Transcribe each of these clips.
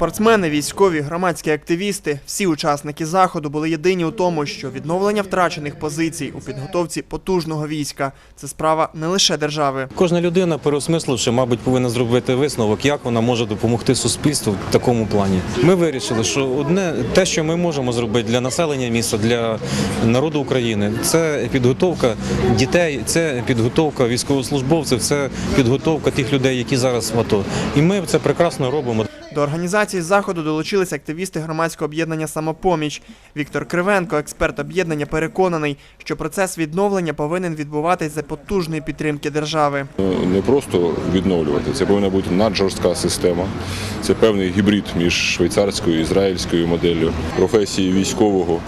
Спортсмени, військові, громадські активісти, всі учасники заходу були єдині у тому, що відновлення втрачених позицій у підготовці потужного війська це справа не лише держави. Кожна людина, переосмисливши, мабуть, повинна зробити висновок, як вона може допомогти суспільству в такому плані. Ми вирішили, що одне те, що ми можемо зробити для населення міста, для народу України, це підготовка дітей, це підготовка військовослужбовців, це підготовка тих людей, які зараз в АТО. І ми це прекрасно робимо. До організації заходу долучились активісти громадського об'єднання Самопоміч. Віктор Кривенко, експерт об'єднання, переконаний, що процес відновлення повинен відбуватись за потужної підтримки держави. не просто відновлювати. Це повинна бути наджорстка система. Це певний гібрид між швейцарською і ізраїльською моделлю. Професії військового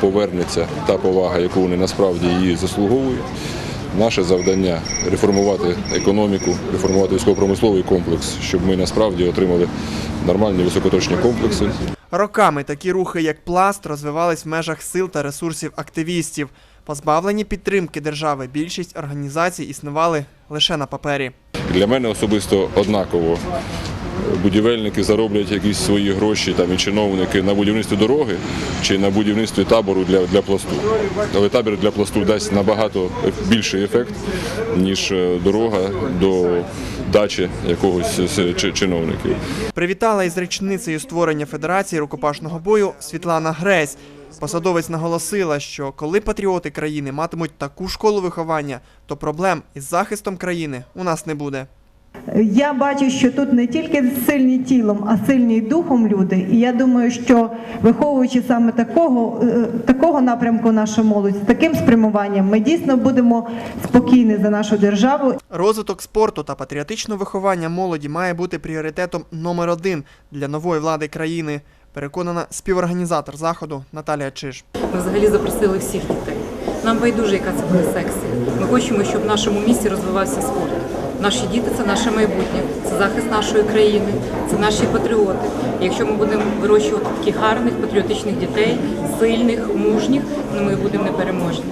повернеться та повага, яку вони насправді її заслуговують. Наше завдання реформувати економіку, реформувати військово-промисловий комплекс, щоб ми насправді отримали нормальні високоточні комплекси. Роками такі рухи, як пласт, розвивались в межах сил та ресурсів активістів. Позбавлені підтримки держави, більшість організацій існували лише на папері. Для мене особисто однаково. Будівельники зароблять якісь свої гроші там і чиновники на будівництві дороги чи на будівництві табору для, для пласту. Але табір для пласту дасть набагато більший ефект, ніж е, дорога до дачі якогось чиновників. Привітала із річницею створення Федерації рукопашного бою Світлана Гресь. Посадовець наголосила, що коли патріоти країни матимуть таку школу виховання, то проблем із захистом країни у нас не буде. Я бачу, що тут не тільки сильні тілом, а сильні й духом люди. І я думаю, що виховуючи саме такого, е, такого напрямку нашу молодь, з таким спрямуванням, ми дійсно будемо спокійні за нашу державу Розвиток спорту та патріотичне виховання молоді має бути пріоритетом номер один для нової влади країни. Переконана співорганізатор заходу Наталія Чиж. Ми взагалі запросили всіх дітей. Нам байдуже, яка це буде секція. Ми хочемо, щоб в нашому місті розвивався спорт. Наші діти це наше майбутнє, це захист нашої країни, це наші патріоти. Якщо ми будемо вирощувати таких гарних патріотичних дітей, сильних, мужніх, ну ми будемо непереможні.